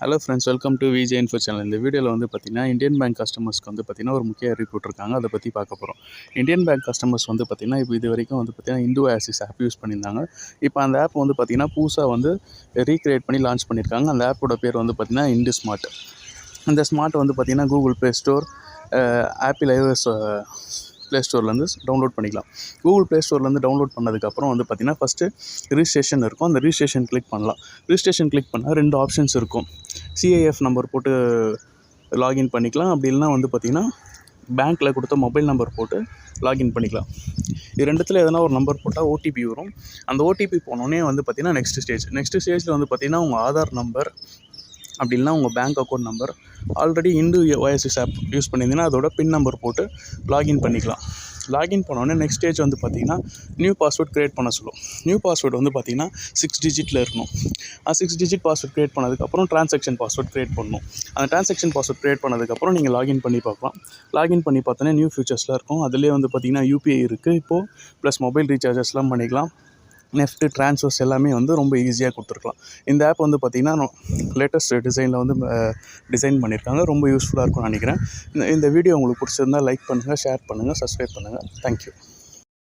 Hello friends welcome to VJ info channel இந்த வீடியோவில் வந்து பார்த்திங்கன்னா இந்தியன் பேங்க் கஸ்டமர்ஸ்க்கு வந்து பார்த்திங்கன்னா ஒரு முக்கிய அறிவிப்பு இருக்காங்க அதை பற்றி பார்க்க போகிறோம் இந்தியன் பேங்க் கஸ்டமர்ஸ் வந்து பார்த்திங்கன்னா இப்போ இது வரைக்கும் வந்து பார்த்திங்கன்னா இந்து ஆசிஸ் ஆப் யூஸ் பண்ணியிருந்தாங்க. இப்போ அந்த ஆப் வந்து பார்த்திங்கன்னா புதுசாக வந்து ரீக்ரியேட் பண்ணி லான்ச் பண்ணியிருக்காங்க. அந்த ஆப்போட பேர் வந்து பார்த்திங்கன்னா இண்டு ஸ்மார்ட் இந்த ஸ்மார்ட் வந்து பார்த்திங்கன்னா Google Play Store Apple iOS Play ஸ்டோர்லேருந்து download பண்ணிக்கலாம். கூகுள் ப்ளே ஸ்டோர்லேருந்து டவுன்லோட் பண்ணதுக்கப்புறம் வந்து பார்த்திங்கன்னா ஃபஸ்ட்டு ரிஜிஸ்ட்ரேஷன் இருக்கும். அந்த ரிஜிஸ்ட்ரேஷன் கிளிக் பண்ணலாம். ரிஜிஸ்ட்ரேஷன் கிளிக் பண்ணால் ரெண்டு ஆப்ஷன்ஸ் இருக்கும். சிஐஎஃப் நம்பர் போட்டு லாகின் பண்ணிக்கலாம். அப்படி இல்லைனா வந்து பார்த்திங்கன்னா பேங்க்கில் கொடுத்த மொபைல் நம்பர் போட்டு லாகின் பண்ணிக்கலாம். இது ரெண்டுத்தில் எதனா ஒரு நம்பர் போட்டால் ஓடிபி வரும். அந்த ஓடிபி போனோடனே வந்து பார்த்திங்கன்னா நெக்ஸ்ட் ஸ்டேஜ் நெக்ஸ்ட் ஸ்டேஜில் வந்து பார்த்திங்கன்னா உங்கள் ஆதார் நம்பர் அப்படி இல்லைனா உங்கள் பேங்க் அக்கௌண்ட் நம்பர் ஆல்ரெடி இந்து ஓஎஸ்எஸ் ஆப் யூஸ் பண்ணியிருந்தீங்கன்னா அதோட பின் நம்பர் போட்டு லாகின் பண்ணிக்கலாம். லாகின் பண்ணோடனே நெக்ஸ்ட் ஸ்டேஜ் வந்து பார்த்திங்கன்னா நியூ பாஸ்வேர்ட் க்ரியேட் பண்ண சொல்லும். நியூ பாஸ்வேர்டு வந்து பார்த்திங்கன்னா சிக்ஸ் டிஜிட்டில் இருக்கணும். சிக்ஸ் டிஜிட் பாஸ்வேர்ட் க்ரியேட் பண்ணதுக்கப்புறம் ட்ரான்சாக்ஷன் பாஸ்வேர்ட் க்ரியேட் பண்ணணும். அந்த ட்ரான்சாக்ஷன் பாஸ்வேர்ட் க்ரியேட் பண்ணதுக்கப்புறம் நீங்கள் லாகின் பண்ணி பார்க்கலாம். லாகின் பண்ணி பார்த்தோன்னே நியூ ஃபியூச்சர்ஸ்லாம் இருக்கும். அதிலே வந்து பார்த்திங்கன்னா யூபிஐ இருக்குது இப்போது ப்ளஸ் மொபைல் ரீசார்ஜஸ்லாம் பண்ணிக்கலாம். நெஃப்ட்டு ட்ரான்ஸ்ஃபர்ஸ் எல்லாமே வந்து ரொம்ப ஈஸியாக கொடுத்துருக்கலாம். இந்த ஆப் வந்து பார்த்திங்கன்னா லேட்டஸ்ட் டிசைனில் வந்து டிசைன் பண்ணியிருக்காங்க ரொம்ப யூஸ்ஃபுல்லாக இருக்கும்னு நினைக்கிறேன். இந்த இந்த வீடியோ உங்களுக்கு பிடிச்சிருந்தா லைக் பண்ணுங்கள் ஷேர் பண்ணுங்கள் சப்ஸ்கிரைப் பண்ணுங்கள் தேங்க்யூ